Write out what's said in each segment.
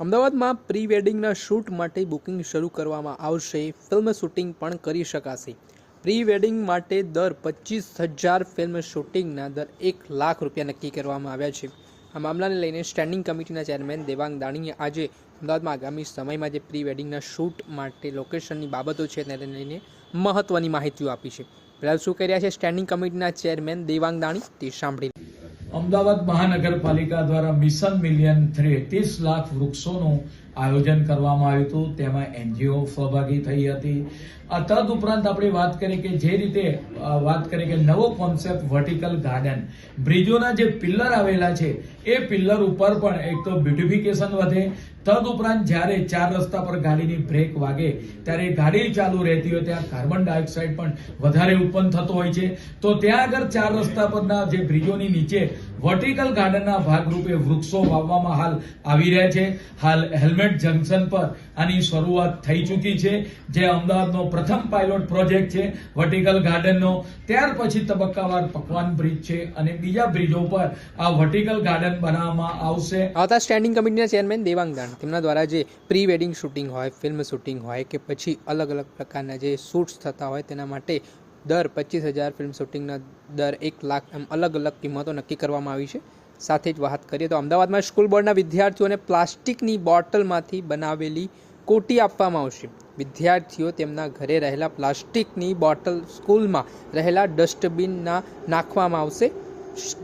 અમદાવાદમાં પ્રી વેડિંગના શૂટ માટે બુકિંગ શરૂ કરવામાં આવશે. ફિલ્મ શૂટિંગ પણ કરી શકાશે. પ્રી વેડિંગ માટે દર પચીસ હજાર ફિલ્મ શૂટિંગના દર એક લાખ રૂપિયા નક્કી કરવામાં આવ્યા છે. આ મામલાને લઈને સ્ટેન્ડિંગ કમિટીના ચેરમેન દેવાંગ દાણીએ આજે અમદાવાદમાં આગામી સમયમાં જે પ્રી વેડિંગના શૂટ માટે લોકેશનની બાબતો છે તેને લઈને મહત્ત્વની માહિતીઓ આપી છે. પહેલાં શું કર્યા છે સ્ટેન્ડિંગ કમિટીના ચેરમેન દેવાંગ દાણી તે સાંભળી અમદાવાદ મહાનગરપાલિકા દ્વારા મિશન મિલિયન થ્રી ત્રીસ લાખ વૃક્ષોનું આયોજન કરવામાં આવ્યું હતું. તેમાં એનજીઓ સહભાગી થઈ હતી. તદ આપણે વાત કરીએ કે જે રીતે વાત કરીએ કે નવો કોન્સેપ્ટ વર્ટિકલ ગાર્ડન બ્રિજોના જે પિલ્લર આવેલા છે, એ પિલ્લર ઉપર પણ એક તો બ્યુટિફિકેશન વધે. તદ જ્યારે ચાર રસ્તા પર ગાડીની બ્રેક વાગે, ત્યારે ગાડી ચાલુ રહેતી હોય, ત્યાં કાર્બન ડાયોક્સાઇડ પણ વધારે ઉત્પન્ન થતો હોય છે. તો ત્યાં આગળ ચાર રસ્તા પરના જે બ્રિજોની નીચે વર્ટિકલ ગાર્ડનના ભાગરૂપે વૃક્ષો વાવવામાં હાલ આવી રહ્યા છે. હાલ હેલ્મેટ જંકશન પર આની શરૂઆત થઈ ચૂકી છે, જે અમદાવાદનો પ્રથમ પાયલોટ પ્રોજેક્ટ છે વર્ટિકલ ગાર્ડનનો ત્યાર પછી તબક્કાવાર પકવાન બ્રિજ છે અને બીજા બ્રિજો પર આ વર્ટિકલ ગાર્ડન બનાવવામાં આવશે. આવતા સ્ટેન્ડિંગ કમિટીના ચેરમેન દેવાંગ દાણ તેમના દ્વારા જે પ્રી વેડિંગ શૂટિંગ હોય ફિલ્મ શૂટિંગ હોય કે પછી અલગ અલગ પ્રકારના જે શૂટ્સ થતા હોય તેના માટે દર પચીસ હજાર ફિલ્મ શૂટિંગના દર એક લાખ એમ અલગ અલગ કિંમતો નક્કી કરવામાં આવી છે. સાથે જ વાત કરીએ તો અમદાવાદમાં સ્કૂલ બોર્ડના વિદ્યાર્થીઓને પ્લાસ્ટિકની બોટલમાંથી બનાવેલી કોટી આપવામાં આવશે. વિદ્યાર્થીઓ તેમના ઘરે રહેલા પ્લાસ્ટિકની બોટલ સ્કૂલમાં રહેલા ડસ્ટબિનના નાખવામાં આવશે.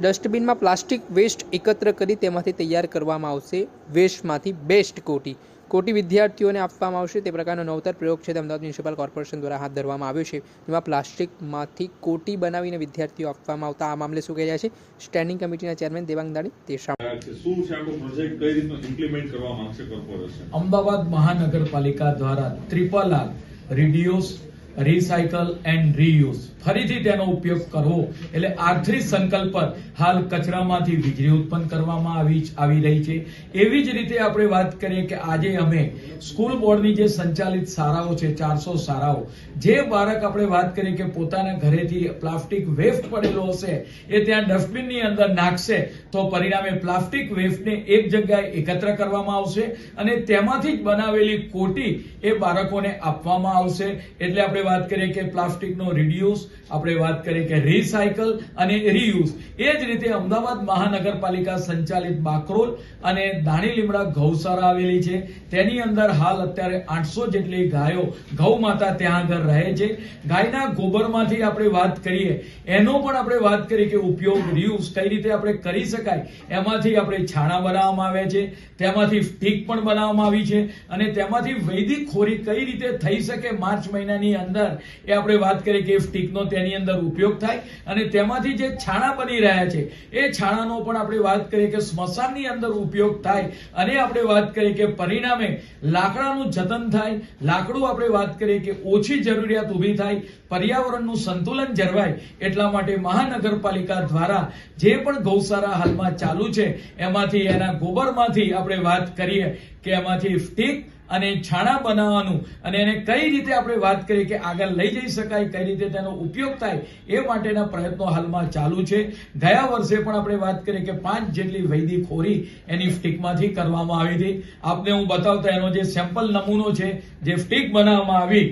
ડસ્ટબિનમાં પ્લાસ્ટિક વેસ્ટ એકત્ર કરી તેમાંથી તૈયાર કરવામાં આવશે. વેસ્ટમાંથી બેસ્ટ કોટી. કોટી વિદ્યાર્થીઓને આપવામાં આવશે તે પ્રકારનો નવતર પ્રયોગ છે તે અમદાવાદ મ્યુનિસિપલ કોર્પોરેશન દ્વારા હાથ ધરવામાં આવ્યો છે. જેમાં પ્લાસ્ટિકમાંથી કોટી બનાવીને વિદ્યાર્થીઓ આપવામાં આવતા આ મામલે શું કહી રહ્યા છે? સ્ટેન્ડિંગ કમિટીના ચેરમેન દેવાંગ દાણી તે સાંભળો. શું છે આખો પ્રોજેક્ટ કઈ રીતનો ઇમ્પ્લિમેન્ટ કરવા માંગશે કોર્પોરેશન અમદાવાદ મહાનગરપાલિકા દ્વારા triple R reduce recycle and reuse ફરીથી તેનો ઉપયોગ કરવો. એટલે આર્થિક સંકલ્પ હાલ કચરામાંથી વીજળી ઉત્પન્ન કરવામાં આવી આવી રહી છે. એવી જ રીતે આપણે વાત કરીએ કે આજે અમે સ્કૂલ બોર્ડની જે સંચાલિત શાળાઓ છે, ચારસો શાળાઓ, જે બાળક આપણે વાત કરીએ કે પોતાના ઘરેથી પ્લાસ્ટિક વેસ્ટ પડેલો હશે, એ ત્યાં ડસ્ટબિનની અંદર નાખશે, તો પરિણામે પ્લાસ્ટિક વેસ્ટને એક જગ્યાએ એકત્ર કરવામાં આવશે અને તેમાંથી જ બનાવેલી કોટી એ બાળકોને આપવામાં આવશે. એટલે આપણે વાત કરીએ કે પ્લાસ્ટિકનો રિડ્યુસ આપણે વાત કરીએ કે રિસાયકલ અને રીયુઝ એ જ રીતે અમદાવાદ મહાનગરપાલિકા સંચાલિત બાકરોલ અને દાણી લીમડા ગૌશાળા આવેલી છે. તેની અંદર હાલ અત્યારે આઠસો જેટલી ગાયો ગૌ માતા ત્યાં આગળ રહે છે. ગાયના ગોબરમાંથી આપણે વાત કરીએ, એનો પણ આપણે વાત કરીએ કે ઉપયોગ રીયુઝ કઈ રીતે આપણે કરી શકાય, એમાંથી આપણે છાણા બનાવવામાં આવે છે, તેમાંથી સ્ટીક પણ બનાવવામાં આવી છે અને તેમાંથી વૈદિક ખોરી કઈ રીતે થઈ શકે માર્ચ મહિનાની અંદર, એ આપણે વાત કરીએ કે સ્ટીકનો તેની અંદર ઉપયોગ થાય અને તેમાંથી જે છાણા બની રહ્યા છે, એ છાણાનો પણ આપણે વાત કરીએ કે સ્મશાનની અંદર ઉપયોગ થાય અને આપણે વાત કરીએ કે પરિણામે લાકડાનું જતન થાય, લાકડું આપણે વાત કરીએ કે ઓછી જરૂરિયાત ઊભી થાય, પર્યાવરણનું સંતુલન જળવાય એટલા માટે મહાનગરપાલિકા દ્વારા જે પણ ગૌશાળા હાલમાં ચાલુ છે, એમાંથી એના ગોબરમાંથી આપણે વાત કરીએ કે એમાંથી સ્ટીક અને છાણા બનાવવાનું અને એને કઈ રીતે આપણે વાત કરીએ કે આગળ લઈ જઈ શકાય કઈ રીતે તેનો ઉપયોગ થાય એ માટેના પ્રયત્નો હાલમાં ચાલુ છે. ગયા વર્ષે પણ આપણે વાત કરીએ કે પાંચ જેટલી વૈદિક ખોરી એની સ્ટીકમાંથી કરવામાં આવી હતી. આપને હું બતાવતા એનો જે સેમ્પલ નમૂનો છે જે સ્ટીક બનાવવામાં આવી.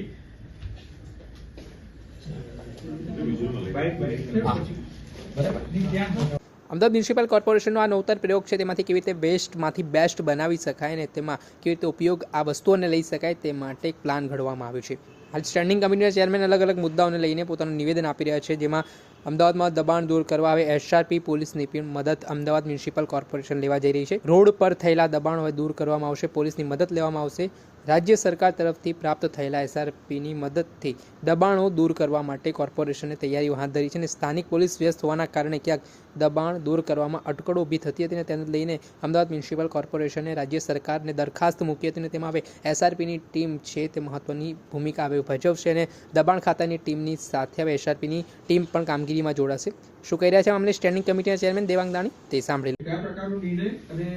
બરાબર? અમદાવાદ મ્યુનિસિપલ કોર્પોરેશનનો આ નવતર પ્રયોગ છે, તેમાંથી કેવી રીતે વેસ્ટમાંથી બેસ્ટ બનાવી શકાય અને તેમાં કેવી રીતે ઉપયોગ આ વસ્તુઓને લઈ શકાય તે માટે એક પ્લાન ઘડવામાં આવ્યો છે. હાલ સ્ટેન્ડિંગ કમિટીના ચેરમેન અલગ અલગ મુદ્દાઓને લઈને પોતાનું નિવેદન આપી રહ્યા છે, જેમાં અમદાવાદમાં દબાણ દૂર કરવા આવે એસઆરપી પોલીસની પણ મદદ અમદાવાદ મ્યુનિસિપલ કોર્પોરેશન લેવા જઈ રહી છે. રોડ પર થયેલા દબાણ હવે દૂર કરવામાં આવશે. પોલીસની મદદ લેવામાં આવશે. રાજ્ય સરકાર તરફથી પ્રાપ્ત થયેલા એસઆરપીની મદદથી દબાણો દૂર કરવા માટે કોર્પોરેશને તૈયારીઓ હાથ ધરી છે અને સ્થાનિક પોલીસ વ્યસ્ત હોવાના કારણે ક્યાંક દબાણ દૂર કરવામાં અટકળો ઊભી થતી હતી અને તેને લઈને અમદાવાદ મ્યુનિસિપલ કોર્પોરેશને રાજ્ય સરકારને દરખાસ્ત મૂકી હતી અને તેમાં હવે એસઆરપીની ટીમ છે તે મહત્વની ભૂમિકા હવે ભજવશે અને દબાણ ખાતાની ટીમની સાથે હવે એસઆરપીની ટીમ પણ કામગીરીમાં જોડાશે. શું કહી રહ્યા છે મામલે સ્ટેન્ડિંગ કમિટીના ચેરમેન દેવાંગ દાણી? તે સાંભળી કયા પ્રકારનો નિર્ણય અને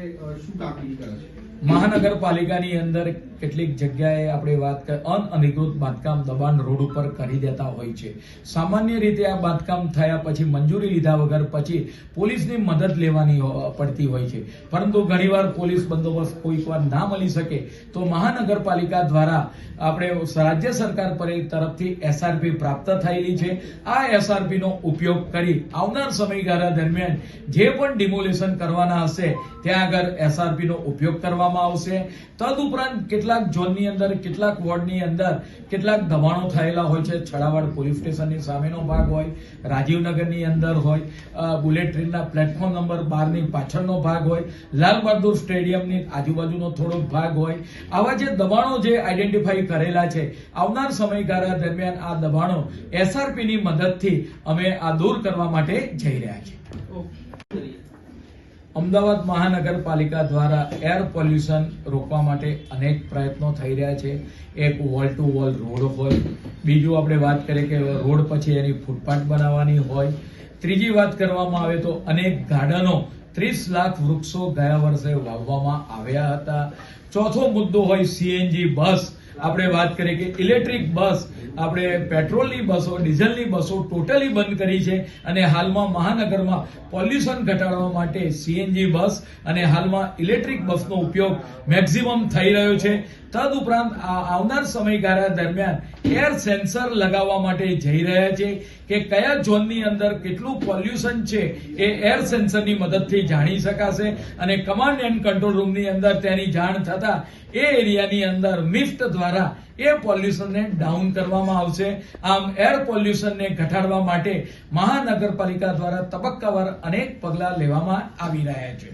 શું કામગીરી કરે છે? મહાનગરપાલિકાની અંદર કેટલીક જગ્યાએ આપણે વાત અનઅધિકૃત બાંધકામ દબાણ રોડ ઉપર કરી દેતા હોય છે. સામાન્ય રીતે આ બાંધકામ થયા પછી મંજૂરી લીધા વગર પછી પોલીસની મદદ લેવાની પડતી હોય છે. પરંતુ ઘણીવાર પોલીસ બંદોબસ્ત કોઈક વાર ના મળી શકે તો મહાનગરપાલિકા દ્વારા આપણે રાજ્ય સરકાર પર તરફથી એસઆરપી પ્રાપ્ત થયેલી છે. આ એસઆરપી નો ઉપયોગ કરી આવનાર સમયગાળા દરમિયાન જે પણ ડિમોલેશન કરવાના હશે, ત્યાં આગળ એસઆરપીનો ઉપયોગ કરવામાં આવશે. તદુપરાંત કેટલાક ઝોનની અંદર, કેટલાક વોર્ડની અંદર કેટલાક દબાણો થયેલા હોય છે. છડાવાડ પોલીસ સ્ટેશનની સામેનો ભાગ હોય રાજીવનગરની અંદર હોય બુલેટ ટ્રેનના પ્લેટફોર્મ નંબર બારની પાછળનો ભાગ હોય, લાલ બહાદુર સ્ટેડિયમની આજુબાજુનો થોડોક ભાગ હોય. આવા જે દબાણો જે આઈડેન્ટિફાઈ કરેલા છે, આવનાર સમયગાળા દરમિયાન આ દબાણો એસઆરપી ની મદદથી અમે આ દૂર કરવા માટે જઈ રહ્યા છે. અમદાવાદ મહાનગરપાલિકા દ્વારા એર પોલ્યુશન રોકવા માટે અનેક પ્રયત્નો થઈ રહ્યા છે. એક વોલ ટુ વોલ રોડ હોય, બીજું આપણે વાત કરીએ કે રોડ પછી એની ફૂટપાથ બનાવવાની હોય. ત્રીજી વાત કરવામાં આવે તો અનેક ગાર્ડનો ત્રીસ લાખ વૃક્ષો ગયા વર્ષે વાવવામાં આવ્યા હતા. ચોથો મુદ્દો હોય સીએનજી બસ. આપણે વાત કરીએ કે ઇલેક્ટ્રિક બસ. આપણે પેટ્રોલની બસો, ડીઝલની બસો ટોટલી બંધ કરી છે અને હાલમાં મહાનગરમાં પોલ્યુશન ઘટાડવા માટે સીએનજી બસ અને હાલમાં ઇલેક્ટ્રિક બસનો ઉપયોગ મેક્સિમમ થઈ રહ્યો છે. તદુપરાંત આ આવનાર સમયગાળા દરમિયાન એર સેન્સર લગાવવા માટે જઈ રહ્યા છે કે કયા ઝોનની અંદર કેટલું પોલ્યુશન છે એ એર સેન્સરની મદદથી જાણી શકાશે અને કમાન્ડ એન્ડ કંટ્રોલ રૂમની અંદર તેની જાણ થતા એ એરિયાની અંદર મિફ્ટ દ્વારા એ પોલ્યુશનને ડાઉન કરવામાં આવશે. આમ એર પોલ્યુશનને ઘટાડવા માટે મહાનગરપાલિકા દ્વારા તબક્કાવાર અનેક પગલાં લેવામાં આવી રહ્યા છે.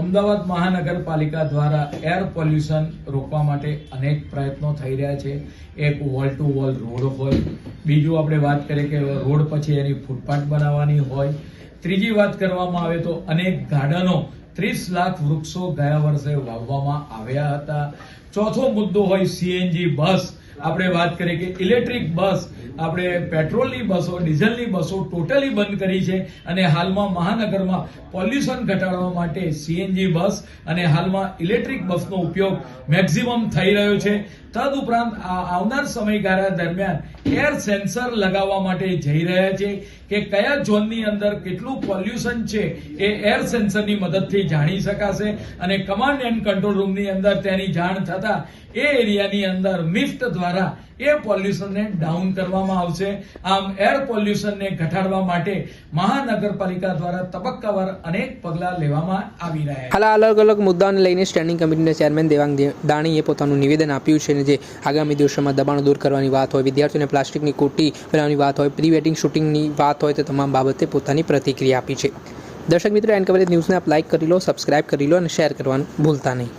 અમદાવાદ મહાનગરપાલિકા દ્વારા એર પોલ્યુશન રોકવા માટે અનેક પ્રયત્નો થઈ રહ્યા છે. એક વોલ ટુ વોલ રોડ હોય, બીજું આપણે વાત કરીએ કે રોડ પછી એની ફૂટપાથ બનાવવાની હોય. ત્રીજી વાત કરવામાં આવે તો અનેક ગાર્ડનો ત્રીસ લાખ વૃક્ષો ગયા વર્ષે વાવવામાં આવ્યા હતા. ચોથો મુદ્દો હોય સીએનજી બસ. આપણે વાત કરીએ કે ઇલેક્ટ્રિક બસ આપણે પેટ્રોલની બસો, ડીઝલની બસો ટોટલી બંધ કરી છે અને હાલમાં મહાનગરમાં પોલ્યુશન ઘટાડવા માટે સીએનજી બસ અને હાલમાં ઇલેક્ટ્રિક બસનો ઉપયોગ મેક્સિમમ થઈ રહ્યો છે. તદ ઉપરાંત આવનાર સમયગાળા દરમિયાન એર સેન્સર લગાવવા માટે જઈ રહ્યા છે કે કયા ઝોનની અંદર કેટલું પોલ્યુશન છે એ એર સેન્સરની મદદથી જાણી શકાશે અને કમાન્ડ એન્ડ કંટ્રોલ રૂમની અંદર તેની જાણ થતા એ એરિયાની અંદર મિફ્ટ દ્વારા એ પોલ્યુશનને ડાઉન કરવામાં આવશે. આમ એર પોલ્યુશનને ઘટાડવા માટે મહાનગરપાલિકા દ્વારા તબક્કાવાર અનેક પગલાં લેવામાં આવી રહ્યા છે. અલગ અલગ મુદ્દાને લઈને સ્ટેન્ડિંગ કમિટીના ચેરમેન દેવાંગ દાણીએ પોતાનું નિવેદન આપ્યું છે જે આગામી દિવસોમાં દબાણ દૂર કરવાની વાત હોય, વિદ્યાર્થીઓને પ્લાસ્ટિકની કોટી બનાવવાની વાત હોય પ્રી વેડિંગ શૂટિંગની વાત હોય, તે તમામ બાબતે પોતાની પ્રતિક્રિયા આપી છે. દર્શક મિત્રો એન કવરેજ ન્યૂઝને આપ લાઇક કરી લો સબસ્ક્રાઇબ કરી લો અને શેર કરવાનું ભૂલતા નહીં.